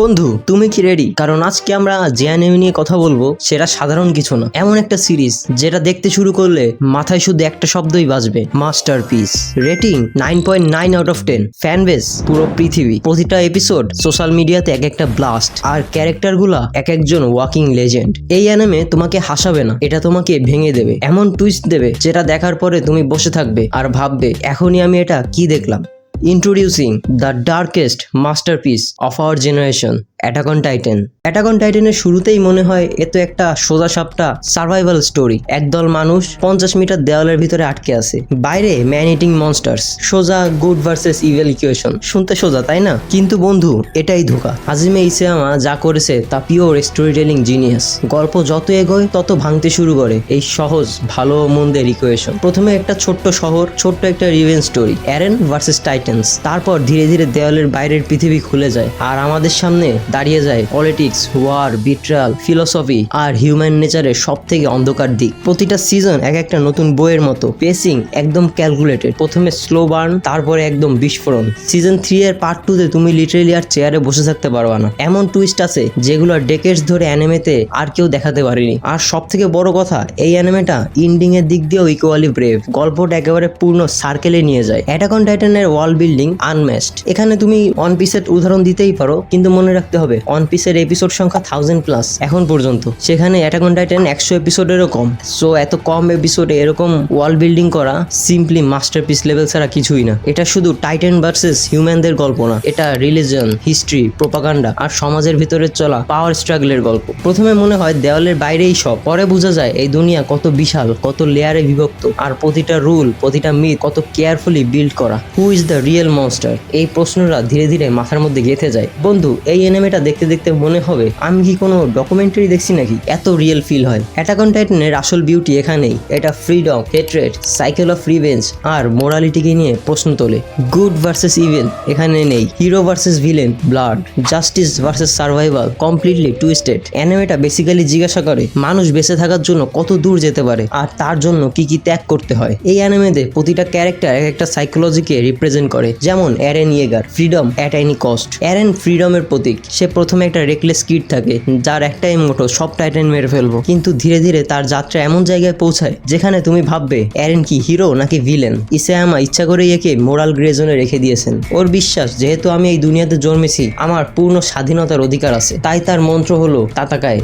বন্ধু, তুমি কি রেডি কারণ আজকে আমরা অ্যানিমে নিয়ে কথা বলব, সেটা সাধারণ কিছু না। এমন একটা সিরিজ যেটা দেখতে শুরু করলে মাথায় শুধু একটা শব্দই বাজবে masterpiece rating nine point nine out of ten fan base পুরো পৃথিবী। প্রতিটা এপিসোড সোশ্যাল মিডিয়াতে এক একটা ব্লাস্ট আর ক্যারেক্টারগুলা এক একজন ওয়াকিং লেজেন্ড এই অ্যানিমে তোমাকে হাসাবে না, এটা তোমাকে ভেঙে দেবে। এমন টুইস্ট দেবে, যেটা দেখার পরে তুমি বসে থাকবে আর ভাববে, এখনই আমি এটা কি দেখলাম? Introducing the darkest masterpiece of our generation attack on Titan attack on টাইটেনের শুরুতেই মনে হয় এ তো একটা সোজা সাপটা সার্ভাইভাল স্টোরি একদল মানুষ পঞ্চাশ মিটার দেওয়ালের ভিতরে আটকে আছে। বাইরে ম্যান ইটিং মনস্টার্স সোজা গুড ভার্সেস ইভেল ইকুয়েশন শুনতে সোজা, তাই না? কিন্তু বন্ধু, এটাই ধোকা। আজিমে ইসেয়ামা যা করেছে তা পিওর স্টোরি টেলিং জিনিয়াস গল্প যত এগোয়, তত ভাঙতে শুরু করে। এই সহজ, ভালো, মন্দের ইকুয়েশন প্রথমে একটা ছোট্ট শহর, ছোট্ট একটা riven story Eren versus Titans তারপর ধীরে ধীরে দেওয়ালের বাইরের পৃথিবী খুলে যায়। আর আমাদের সামনে দাঁড়িয়ে যায় পলিটিক্স ওয়ার বিট্রাল ফিলোসফি আর হিউম্যান নেচারের সব থেকে অন্ধকার দিক। প্রতিটা সিজন এক একটা নতুন বইয়ের মতো পেসিং একদম ক্যালকুলেটেড প্রথমে স্লো বার্ন তারপরে একদম বিস্ফোরণ। সিজন থ্রি এর পার্ট টু তে তুমি লিটারেলি আর চেয়ারে বসে থাকতে পারবা না। এমন টুইস্ট আছে যেগুলো ডেকেটস ধরে অ্যানিমেতে আর কেউ দেখাতে পারেনি। আর সব থেকে বড় কথা, এই অ্যানিমেটা ইন্ডিং এর দিক দিয়েও ইকুয়ালি ব্রেভ গল্পটা একেবারে পূর্ণ সার্কেলে নিয়ে যায়। অ্যাটাক অন টাইটানের ওয়াল বিল্ডিং আনম্যাচড এখানে তুমি ওয়ান পিসের উদাহরণ দিতেই পারো, কিন্তু মনে রাখতে হবে ওয়ান পিসের এপিসোড সংখ্যা থাউজেন্ড প্লাস এখন পর্যন্ত। সেখানে অ্যাটাক অন টাইটান একশো এপিসোডেরও কম। সো এত কম এপিসোডে এরকম ওয়াল বিল্ডিং করা সিম্পলি মাস্টারপিস লেভেল ছাড়া কিছুই না। এটা শুধু টাইটান ভার্সেস হিউম্যানদের গল্প না। এটা রিলিজন হিস্ট্রি প্রোপাগান্ডা আর সমাজের ভিতরে চলা পাওয়ার স্ট্রাগলের গল্প। প্রথমে মনে হয় দেওয়ালের বাইরেই সব। পরে বোঝা যায় এই দুনিয়া কত বিশাল, কত লেয়ারে বিভক্ত আর প্রতিটা রুল প্রতিটা মিথ কত কেয়ারফুলি বিল্ড করা। Who is the real monster এই প্রশ্নটা ধীরে ধীরে মাথার মধ্যে গেঁথে যায়। বন্ধু, এই এনিমেটা দেখতে দেখতে মনে হবে, আমি কি কোনো ডকুমেন্টারি দেখছি নাকি? এত রিয়েল ফিল হয়। অ্যাটাক অন টাইটানের আসল বিউটি এখানেই। এটা freedom hatred cycle of revenge আর মোরালিটিকে নিয়ে প্রশ্ন তোলে। গুড ভার্সেস ইভেন এখানে নেই। Hero versus villain blood justice versus survival completely twisted অ্যানিমেটা basically জিজ্ঞাসা করে, মানুষ বেঁচে থাকার জন্য কত দূর যেতে পারে? আর তার জন্য কি কি ত্যাগ করতে হয়? এই অ্যানিমেতে প্রতিটা ক্যারেক্টার এক একটা সাইকোলজিকে রিপ্রেজেন্ট করে। যেমন Eren Yeager freedom at any cost Eren ফ্রিডমের প্রতীক। সে প্রথমে একটা রেকলেস কিট থাকে, যার একটাই মোটো সব টাইটেন মেরে ফেলব। কিন্তু ধীরে ধীরে তার যাত্রা এমন জায়গায় পৌঁছায়, যেখানে তুমি ভাববে, অ্যারেন কি হিরো নাকি ভিলেন ইসায়ামা ইচ্ছা করেই একে মোরাল গ্রেজনে রেখে দিয়েছেন। ওর বিশ্বাস, যেহেতু আমি এই দুনিয়াতে জন্মেছি, আমার পূর্ণ স্বাধীনতার অধিকার আছে। তাই তার মন্ত্র হলো তাতাকায়।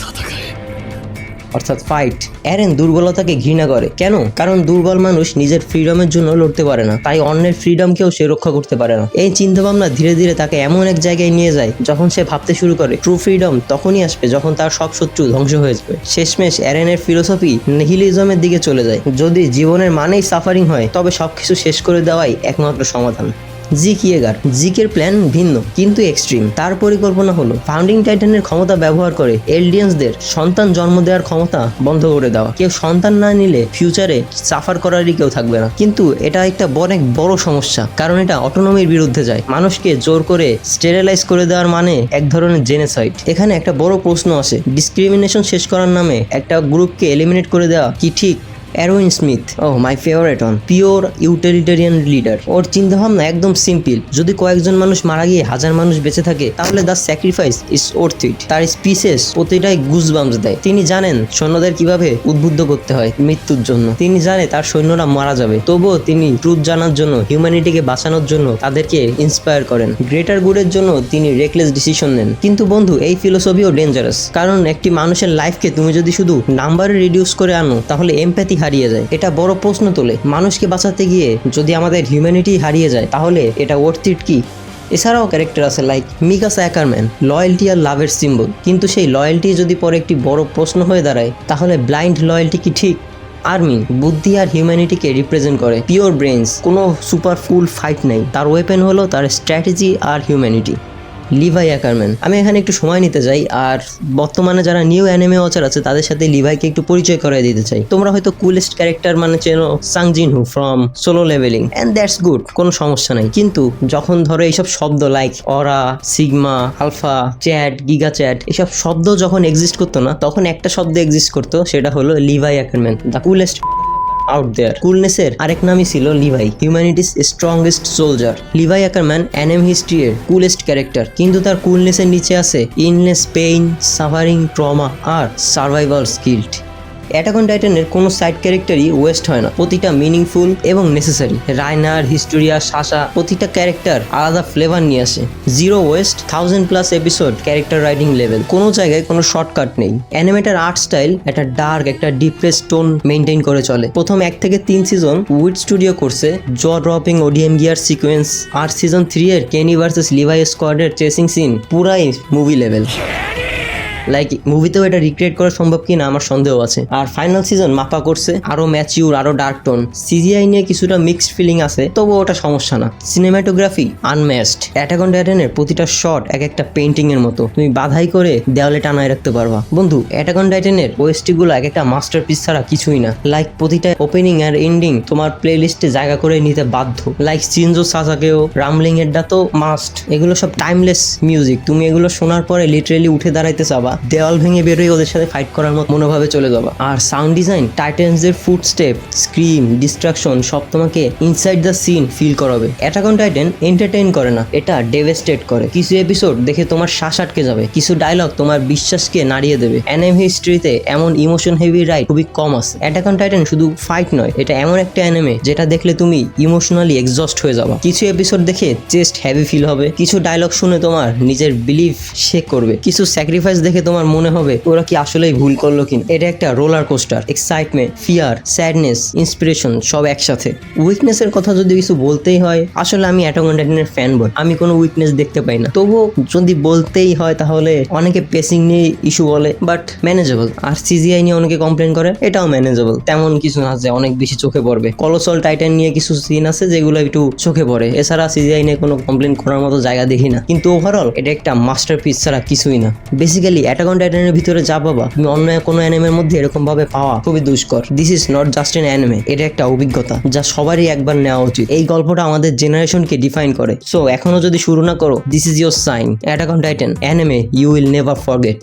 অর্থাৎ ফাইট অ্যারেন দুর্বলতাকে ঘৃণা করে। কেন? কারণ দুর্বল মানুষ নিজের ফ্রিডমের জন্য লড়তে পারে না। তাই অন্যের ফ্রিডমকেও সে রক্ষা করতে পারে না। এই চিন্তাভাবনা ধীরে ধীরে তাকে এমন এক জায়গায় নিয়ে যায়, যখন সে ভাবতে শুরু করে ট্রু ফ্রিডম তখনই আসবে যখন তার সব শত্রু ধ্বংস হয়ে যাবে। শেষমেশ অ্যারেনের ফিলোসফি নিহিলিজমের দিকে চলে যায়। যদি জীবনের মানেই সাফারিং হয়, তবে সবকিছু শেষ করে দেওয়াই একমাত্র সমাধান। জিক ইয়েগার। জিকের প্ল্যান ভিন্ন, কিন্তু এক্সট্রিম তার পরিকল্পনা হলো ফাউন্ডিং টাইটানের ক্ষমতা ব্যবহার করে এলডিয়েন্সদের সন্তান জন্ম দেওয়ার ক্ষমতা বন্ধ করে দেওয়া। কেউ সন্তান না নিলে ফিউচারে সাফার করারই কেউ থাকবে না। কিন্তু এটা একটা অনেক বড় সমস্যা, কারণ এটা অটোনমির বিরুদ্ধে যায়। মানুষকে জোর করে স্টেরিলাইজ করে দেওয়ার মানে এক ধরনের জেনেসাইড এখানে একটা বড় প্রশ্ন আসে। ডিসক্রিমিনেশন শেষ করার নামে একটা গ্রুপকে এলিমিনেট করে দেওয়া কি ঠিক? Erwin Smith oh my favourite on pure utilitarian leader ওর চিন্তাভাবনা একদম সিম্পল যদি কয়েকজন মানুষ মারা গিয়ে হাজার মানুষ বেঁচে থাকে, তাহলে the sacrifice is worth it তার স্পিসেস প্রতিটাই গুজ বামস দেয়। তিনি জানেন সৈন্যদের কীভাবে উদ্বুদ্ধ করতে হয় মৃত্যুর জন্য। তিনি জানে তার সৈন্যরা মারা যাবে। তবুও তিনি ট্রুথ জানার জন্য হিউম্যানিটিকে বাঁচানোর জন্য তাদেরকে ইন্সপায়ার করেন। গ্রেটার গুডের জন্য তিনি রেকলেস ডিসিশন নেন। কিন্তু বন্ধু, এই ফিলোসফিও ডেঞ্জারাস কারণ একটি মানুষের লাইফকে তুমি যদি শুধু নাম্বারে রিডিউস করে আনো, তাহলে এমপ্যাথি হারিয়ে যায়। এটা বড় প্রশ্ন তোলে। মানুষকে বাঁচাতে গিয়ে যদি আমাদের হিউম্যানিটি হারিয়ে যায়, তাহলে এটা ওয়ার্থ ইট কি? এছাড়াও ক্যারেক্টার আছে লাইক মিকাসা অ্যাকারম্যান লয়্যালটি আর লাভের সিম্বল কিন্তু সেই লয়্যালটি যদি পরে একটি বড় প্রশ্ন হয়ে দাঁড়ায়, তাহলে ব্লাইন্ড লয়্যালটি কি ঠিক? আর্মি বুদ্ধি আর হিউম্যানিটিকে রিপ্রেজেন্ট করে। পিওর ব্রেনস কোনো সুপার ফুল ফাইট নেই। তার ওয়েপেন হলো তার স্ট্র্যাটেজি আর হিউম্যানিটি লিভাই অ্যাকারম্যান আমি এখানে একটু সময় নিতে চাই আর বর্তমানে যারা নিউ অ্যানিমে ওয়াচার আছে, তাদের সাথে লিভাইকে একটু পরিচয় করাই দিতে চাই। তোমরা হয়তো কুলেস্ট ক্যারেক্টার মানে চেনো Sung Jinwoo from solo leveling and that's good কোনো সমস্যা নাই। কিন্তু যখন ধরো এইসব শব্দ like aura sigma alpha chad giga chad এসব শব্দ যখন এক্সিস্ট করতো না, তখন একটা শব্দ এক্সিস্ট করতো, সেটা হলো Levi Ackerman the coolest out there কুলনেসের আরেক নামই ছিল Levi humanity's strongest soldier Levi Ackerman anime history এর কুলেস্ট ক্যারেক্টার কিন্তু তার কুলনেসের নিচে আছে ইনলেস পেইন সাফারিং ট্রমা আর সার্ভাইভাল স্কিল্ড অ্যাটাক অন টাইটানের কোনো সাইড ক্যারেক্টারই ওয়েস্ট হয় না। প্রতিটা মিনিংফুল এবং নেসেসারি। রাইনার, হিস্টোরিয়া সাশা প্রতিটা ক্যারেক্টার আলাদা ফ্লেভার নিয়ে আসে। Zero waste, thousand plus episode, character writing level. কোনো জায়গায় কোনো শর্টকাট নেই। অ্যানিমেটার আর্ট স্টাইল একটা ডার্ক, একটা ডিপ্রেস টোন মেনটেন করে চলে। প্রথম এক থেকে তিন সিজন উইড স্টুডিও করছে। Jaw dropping ODM gear sequence আর সিজন থ্রি এর কেনি ভার্সেস লিভাই স্কোয়াডের চেসিং সিন পুরাই মুভি লেভেল লাইক মুভিতেও এটা রিক্রিয়েট করা সম্ভব কিনা আমার সন্দেহ আছে। আর ফাইনাল সিজন মাপা করছে আরও ম্যাচিউর আরও ডার্ক টোন সিজিআই নিয়ে কিছুটা মিক্সড ফিলিং আছে, তবুও ওটা সমস্যা না। সিনেমাটোগ্রাফি আনম্যাচড অ্যাটাক অন প্রতিটা শট এক একটা পেন্টিং এর মতো। তুমি বাধাই করে দেওয়ালে টানায় রাখতে পারবা। বন্ধু অ্যাটাক অন টাইটানের ওয়েস্টি গুলো এক একটা মাস্টার পিস ছাড়া কিছুই না। লাইক প্রতিটা ওপেনিং আর এন্ডিং তোমার প্লে লিস্টে জায়গা করে নিতে বাধ্য। লাইক চিনজো সাসাকেও রামলিং এরটা তো মাস্ট এগুলো সব টাইমলেস মিউজিক তুমি এগুলো শোনার পরে লিটারেলি উঠে দাঁড়াইতে চাবা। দেওয়াল ভেঙে বেরোয় ওদের সাথে ফাইট করার মতো মনোভাবে চলে যাবা আর সাউন্ড ডিজাইন টাইটেন্সদের ফুড স্টেপ স্ক্রিম ডিস্ট্রাকশন সব তোমাকে ইনসাইড দ্য সিন ফিল করাবে। অ্যাটাক টাইটেন এন্টারটেইন করে না, এটা ডেভেস্টেট করে। কিছু এপিসোড দেখে তোমার শ্বাস আটকে যাবে, কিছু ডায়লগ তোমার বিশ্বাসকে নাড়িয়ে দেবে। অ্যানিম হিস্ট্রিতে এমন ইমোশন হেভি রাইড খুবই কম আছে। অ্যাটাক টাইটেন শুধু ফাইট নয়, এটা এমন একটা অ্যানিমে যেটা দেখলে তুমি ইমোশনালি এক্সস্ট হয়ে যাবা। কিছু এপিসোড দেখে চেস্ট হেভি ফিল হবে, কিছু ডায়লগ শুনে তোমার নিজের বিলিভ শেক করবে, কিছু স্যাক্রিফাইস দেখে তোমার মনে হবে ওরা কি আসলেই ভুল করল কিনা। এটা একটা roller coaster excitement fear sadness inspiration সব একসাথে। উইকনেসের কথা যদি কিছু বলতেই হয়, আসলে আমি অন ফ্যান বয় আমি কোনো উইকনেস দেখতে পাই না। তবুও যদি বলতেই হয় তাহলে অনেকে পেসিং নিয়ে ইস্যু বলে বাট ম্যানেজেবল আর সিজিআই নিয়ে অনেকে কমপ্লেন করে, এটাও ম্যানেজেবল তেমন কিছু না যে অনেক বেশি চোখে পড়বে। কলোসল টাইটান নিয়ে কিছু সিন আছে যেগুলো একটু চোখে পড়ে। এছাড়া সিজিআই নিয়ে কোনো কমপ্লেন করার মতো জায়গা দেখি না। কিন্তু ওভারঅল এটা একটা মাস্টার পিস ছাড়া কিছুই না। বেসিক্যালি অ্যাটাক অন ভিতরে যা পাবা, তুমি অন্য কোনো অ্যানিমের মধ্যে এরকম ভাবে পাওয়া, খুবই দুষ্কর। This is not just an anime এটা একটা অভিজ্ঞতা যা সবারই একবার নেওয়া উচিত। এই গল্পটা আমাদের জেনারেশনকে ডিফাইন করে। সো এখনও যদি শুরু না করো this is your sign attack on titan anime you will never forget